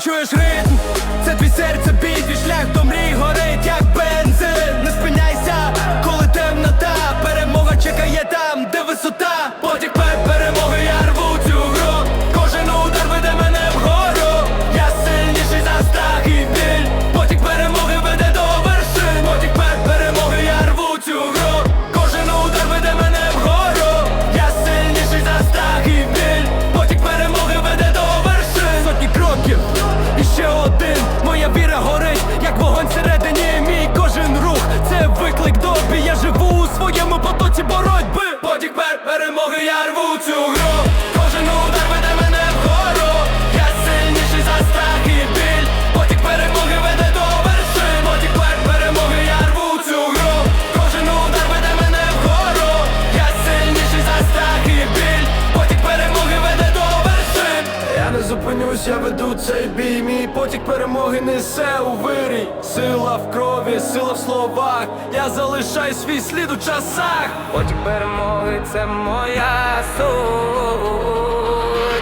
чуєш ритм, це твій серце бій, твій шлях до мрій горить, як Форматі боротьби, потік перемоги, я рву цю гру. цей бій, мій потік перемоги несе у вирій Сила в крові, сила в словах. Я залишаю свій слід у часах. Потік перемоги це моя суть.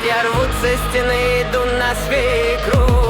Я рву це стіни, йду на свій круг.